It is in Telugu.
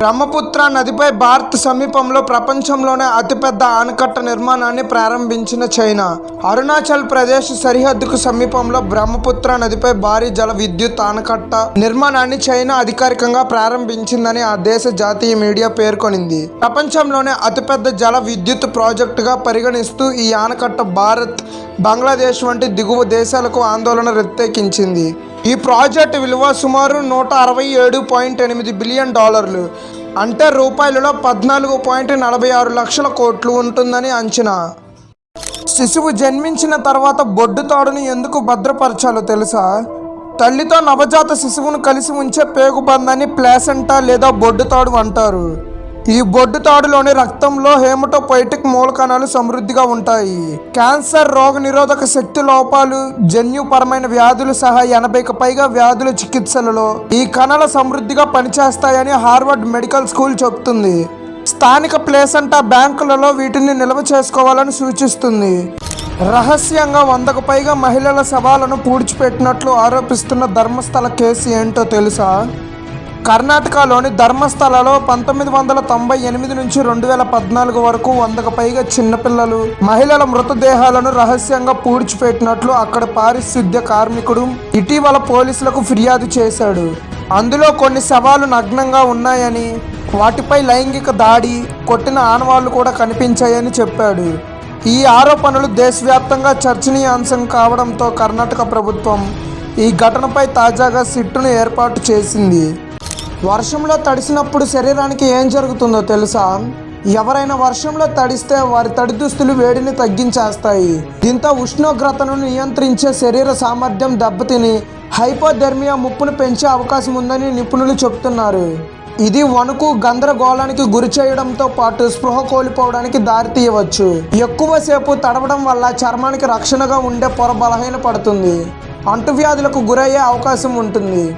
బ్రహ్మపుత్ర నదిపై భారత్ సమీపంలో ప్రపంచంలోనే అతిపెద్ద ఆనకట్ట నిర్మాణాన్ని ప్రారంభించిన చైనా. అరుణాచల్ ప్రదేశ్ సరిహద్దుకు సమీపంలో బ్రహ్మపుత్ర నదిపై భారీ జల విద్యుత్ ఆనకట్ట నిర్మాణాన్ని చైనా అధికారికంగా ప్రారంభించిందని ఆ దేశ జాతీయ మీడియా పేర్కొనింది. ప్రపంచంలోనే అతిపెద్ద జల విద్యుత్ ప్రాజెక్టుగా పరిగణిస్తూ ఈ ఆనకట్ట భారత్ బంగ్లాదేశ్ వంటి దిగువ దేశాలకు ఆందోళన రెత్తెక్కించింది ఈ ప్రాజెక్ట్ విలువ సుమారు నూట అరవై ఏడు పాయింట్ ఎనిమిది బిలియన్ డాలర్లు. అంటే రూపాయలలో పద్నాలుగు పాయింట్ నలభై ఆరు లక్షల కోట్లు ఉంటుందని అంచనా. శిశువు జన్మించిన తర్వాత బొడ్డు తాడుని ఎందుకు భద్రపరచాలో తెలుసా? తల్లితో నవజాత శిశువును కలిసి ఉంచే పేగుబందాన్ని ప్లాసెంటా లేదా బొడ్డు తాడు అంటారు. ఈ బొడ్డు తాడులోని రక్తంలో హేమటోపైటిక్ మూలకణాలు సమృద్ధిగా ఉంటాయి. క్యాన్సర్ రోగ నిరోధక శక్తి లోపాలు జన్యుపరమైన వ్యాధులు సహా ఎనభైకి పైగా వ్యాధుల చికిత్సలలో ఈ కణాల సమృద్ధిగా పనిచేస్తాయని హార్వర్డ్ మెడికల్ స్కూల్ చెబుతుంది. స్థానిక ప్లేసంటా బ్యాంకులలో వీటిని నిల్వ చేసుకోవాలని సూచిస్తుంది. రహస్యంగా వందకు పైగా మహిళల శవాలను పూడ్చిపెట్టినట్లు ఆరోపిస్తున్న ధర్మస్థల కేసు ఏంటో తెలుసా? కర్ణాటకలోని ధర్మస్థలలో పంతొమ్మిది వందల తొంభై ఎనిమిది నుంచి రెండు వేల పద్నాలుగు వరకు వందకు పైగా చిన్నపిల్లలు మహిళల మృతదేహాలను రహస్యంగా పూడ్చిపెట్టినట్లు అక్కడ పారిశుద్ధ్య కార్మికుడు ఇటీవల పోలీసులకు ఫిర్యాదు చేశాడు. అందులో కొన్ని శవాలు నగ్నంగా ఉన్నాయని వాటిపై లైంగిక దాడి కొట్టిన ఆనవాళ్ళు కూడా కనిపించాయని చెప్పాడు. ఈ ఆరోపణలు దేశవ్యాప్తంగా చర్చనీయాంశం కావడంతో కర్ణాటక ప్రభుత్వం ఈ ఘటనపై తాజాగా సిట్టును ఏర్పాటు చేసింది. వర్షంలో తడిసినప్పుడు శరీరానికి ఏం జరుగుతుందో తెలుసా? ఎవరైనా వర్షంలో తడిస్తే వారి తడి దుస్తులు వేడిని తగ్గించేస్తాయి. దీంతో ఉష్ణోగ్రతను నియంత్రించే శరీర సామర్థ్యం దెబ్బతిని హైపోథెర్మియా ముప్పును పెంచే అవకాశం ఉందని నిపుణులు చెబుతున్నారు. ఇది వణుకు గందరగోళానికి గురి చేయడంతో పాటు స్పృహ కోల్పోవడానికి దారితీయవచ్చు ఎక్కువసేపు తడవడం వల్ల చర్మానికి రక్షణగా ఉండే పొర బలహీన పడుతుంది అంటువ్యాధులకు గురయ్యే అవకాశం ఉంటుంది.